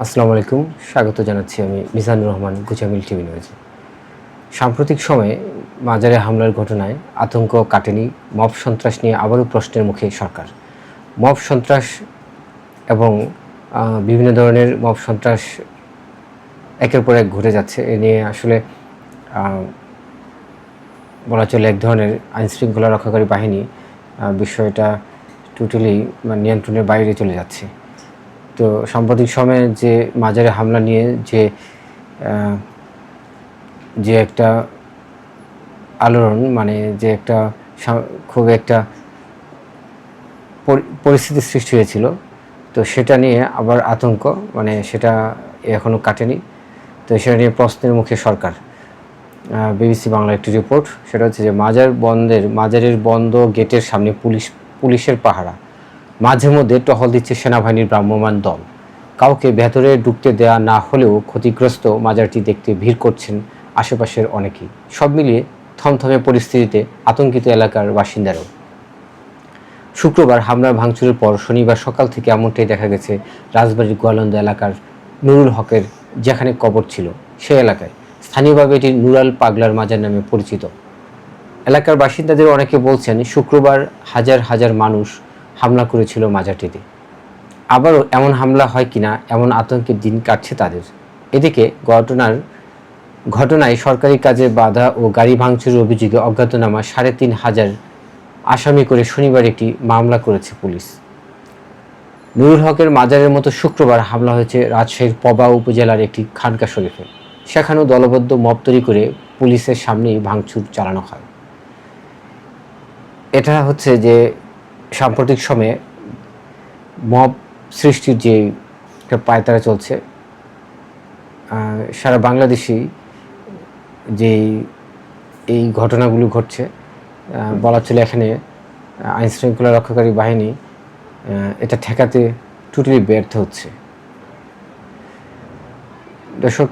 আসসালামু আলাইকুম। স্বাগত জানাচ্ছি আমি মিজানুর রহমান গুজামিল টিভি নিউজে। সাম্প্রতিক সময়ে মাজারে হামলার ঘটনায় আতঙ্ক কাটেনি, মব সন্ত্রাস নিয়ে আবারও প্রশ্নের মুখে সরকার। মব সন্ত্রাস এবং বিভিন্ন ধরনের মব সন্ত্রাস একের পর এক ঘটে যাচ্ছে। এ নিয়ে আসলে বলা চলে এক ধরনের আইনশৃঙ্খলা রক্ষাকারী বাহিনী বিষয়টা টোটালি নিয়ন্ত্রণের বাইরে চলে যাচ্ছে। তো সাম্প্রতিক সময়ে যে মাজারে হামলা নিয়ে যে যে একটা আলোড়ন মানে যে একটা খুব একটা পরি- পরিস্থিতির সৃষ্টি হয়েছিল, তো সেটা নিয়ে আবার আতঙ্ক মানে সেটা এখনও কাটেনি। তো সেটা নিয়ে প্রশ্নের মুখে সরকার। বিবিসি বাংলার একটি রিপোর্ট, সেটা হচ্ছে যে মাজার বন্ধের, মাজারের বন্ধ গেটের সামনে পুলিশ, পুলিশের পাহারা। মাঝে মধ্যে টহল দিচ্ছে সেনাবাহিনীর ভ্রাম্যমাণ দল। কাউকে ভেতরে ঢুকতে দেয়া না হলেও ক্ষতিগ্রস্ত মাজারটি দেখতে ভিড় করছেন আশেপাশের অনেকেই। সব মিলিয়ে থমথমে পরিস্থিতিতে আতঙ্কিত এলাকার বাসিন্দারাও। শুক্রবার হামলার ভাঙচুরের পর শনিবার সকাল থেকে এমনটাই দেখা গেছে রাজবাড়ির গোয়ালন্দ এলাকার নুরুল হকের, যেখানে কবর ছিল সেই এলাকায়। স্থানীয়ভাবে এটি নুরাল পাগলার মাজার নামে পরিচিত। এলাকার বাসিন্দাদের অনেকে বলছেন, শুক্রবার হাজার হাজার মানুষ হামলা করেছিল মাজারটিতে আবারও এমন হামলা হয় কিনা, এমন আতঙ্কের দিন কাটছে তাদের। এদিকে ঘটনার, ঘটনায় সরকারি কাজে বাধা ও গাড়ি ভাঙচুরের অভিযোগে অজ্ঞাতনামা সাড়ে তিন হাজার আসামি করে শনিবার একটি মামলা করেছে পুলিশ। নুরুল হকের মাজারের মতো শুক্রবার হামলা হয়েছে রাজশাহীর পবা উপজেলার একটি খানকা শরীফে। সেখানেও দলবদ্ধ মব তৈরি করে পুলিশের সামনেই ভাঙচুর চালানো হয়। এটা হচ্ছে যে সাম্প্রতিক সময়ে মব সৃষ্টির যে পায়তারা চলছে সারা বাংলাদেশেই যে এই ঘটনাগুলো ঘটছে বলা চলে এখানে আইন শৃঙ্খলা রক্ষাকারী বাহিনী এটা ঠেকাতে টোটালি ব্যর্থ হচ্ছে। দর্শক,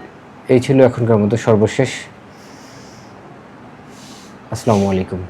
এই ছিল এখনকার মতো সর্বশেষ। আসসালামু আলাইকুম।